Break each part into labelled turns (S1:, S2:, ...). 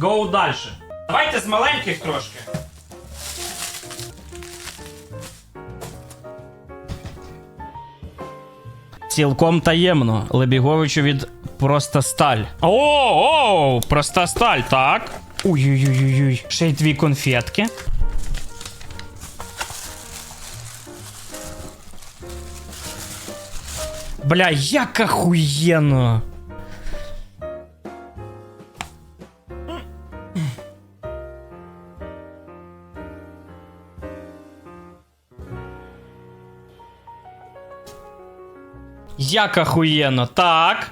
S1: Гоу далі. Давайте з маленьких трошки. Цілком таємно. Лебіговичу від Проста сталь. О, о, проста сталь, так. Ой-ой-ой-ой. Ще й дві конфетки. Бля, як охуєнно. Як охуєнно, так.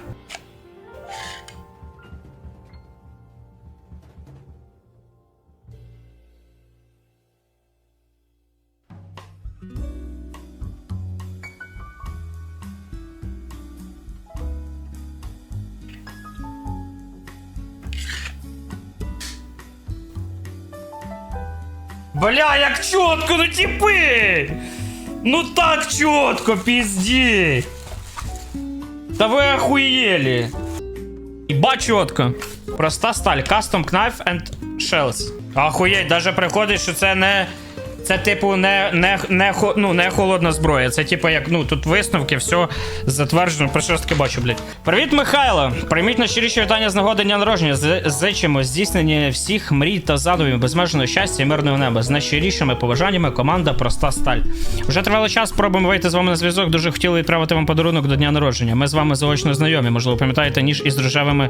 S1: Бля, як чітко, ну тіпи! Ну так чітко, пізді! Та ви охуєлі! Іба чітко. Проста сталь. Custom Knife and Shells. Охуєть, даже приходить, що це не. Це, типу, не, не, не, ну, не холодна зброя. Це, типу, як ну тут висновки, все затверджено. Про що ж таки бачу, блядь. Привіт, Михайло! Прийміть найщиріші вітання з нагоди дня народження. Зичимо здійснення всіх мрій та задумів, безмежного щастя і мирного неба. З найщирішими побажаннями команда Проста Сталь. Вже тривалий час спробуємо вийти з вами на зв'язок. Дуже хотіли відправити вам подарунок до дня народження. Ми з вами заочно знайомі. Можливо, пам'ятаєте ніж із рожевими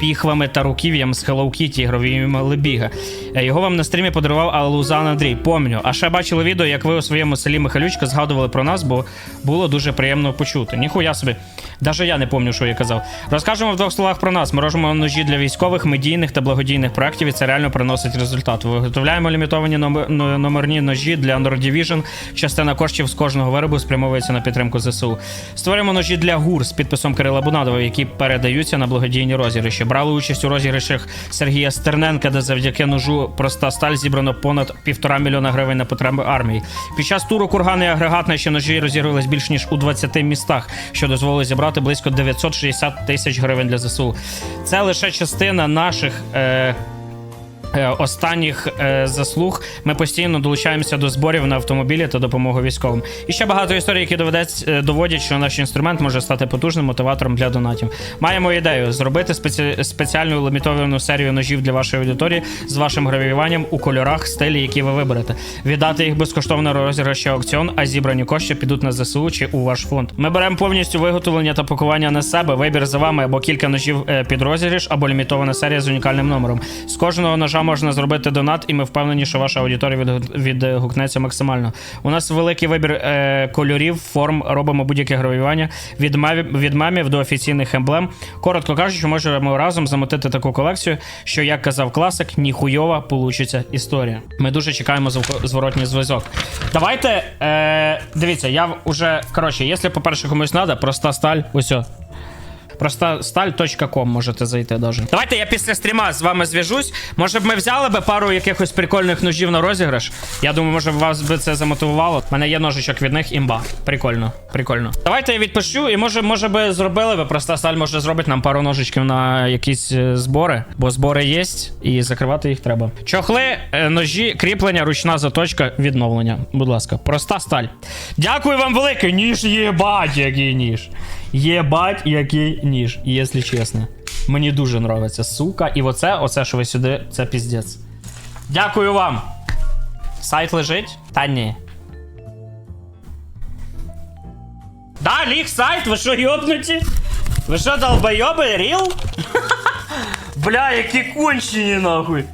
S1: піхвами та руків'ям з Hello Kitty ігровіми Лебіга. Е, Його вам на стрімі подарував Алузан Андрій. Помню. А ще бачили відео, як ви у своєму селі Михайлючка згадували про нас, бо було дуже приємно почути. Ніхуя собі. Даже я не пам'ятаю, що я казав. Розкажемо в двох словах про нас. Ми робимо ножі для військових, медійних та благодійних проєктів, і це реально приносить результат. Виготовляємо лімітовані номер- номерні ножі для Division. Частина коштів з кожного виробу спрямовується на підтримку ЗСУ. Створюємо ножі для ГУР з підписом Кирила Бунадова, які передаються на благодійні розіграші. Брали участь у розіграшах Сергія Стерненка, де завдяки ножу проста сталь зібрано понад півтора мільйона гривень на потреби армії. Під час туру кургани і агрегат наші ножі розірвались більш ніж у 20 містах, що дозволило зібрати близько 960 тисяч гривень для ЗСУ. Це лише частина наших. Е, Останніх е, заслуг ми постійно долучаємося до зборів на автомобілі та допомогу військовим. І ще багато історій, які доведеться е, доводять, що наш інструмент може стати потужним мотиватором для донатів. Маємо ідею зробити спеці... спеціальну лімітовану серію ножів для вашої аудиторії з вашим гравіюванням у кольорах, стилі, які ви виберете. Віддати їх безкоштовно розіграші аукціон, а зібрані кошти підуть на ЗСУ чи у ваш фонд. Ми беремо повністю виготовлення та пакування на себе. Вибір за вами або кілька ножів е, під розіграш, або лімітована серія з унікальним номером. З кожного ножа можна зробити донат, і ми впевнені, що ваша аудиторія відгукнеться максимально. У нас великий вибір е, кольорів, форм, робимо будь-яке гравіювання від, мемів, від мемів до офіційних емблем. Коротко кажучи, можемо разом замотити таку колекцію, що, як казав класик, ніхуйова получиться історія. Ми дуже чекаємо зворотній зв'язок. Давайте, е, дивіться, я вже, коротше, якщо, по-перше, комусь треба, проста сталь, ось. О. Простосталь.ком можете зайти даже. Давайте я після стріма з вами зв'яжусь. Може б ми взяли би пару якихось прикольних ножів на розіграш. Я думаю, може б вас би це замотивувало. У мене є ножичок від них, імба. Прикольно, прикольно. Давайте я відпущу, і може, може би зробили би проста сталь, може зробить нам пару ножичків на якісь е, збори, бо збори є, і закривати їх треба. Чохли, е, ножі, кріплення, ручна заточка, відновлення. Будь ласка, проста сталь. Дякую вам велике, ніж єбать, який ніж. Єбать, який ніж, якщо чесно. Мені дуже нравиться, сука. І оце, оце, що ви сюди, це піздець. Дякую вам. Сайт лежить? Та ні. Да, ліг сайт, ви що, йобнуті? Ви що, долбойоби, ріл? Бля, які кончені нахуй.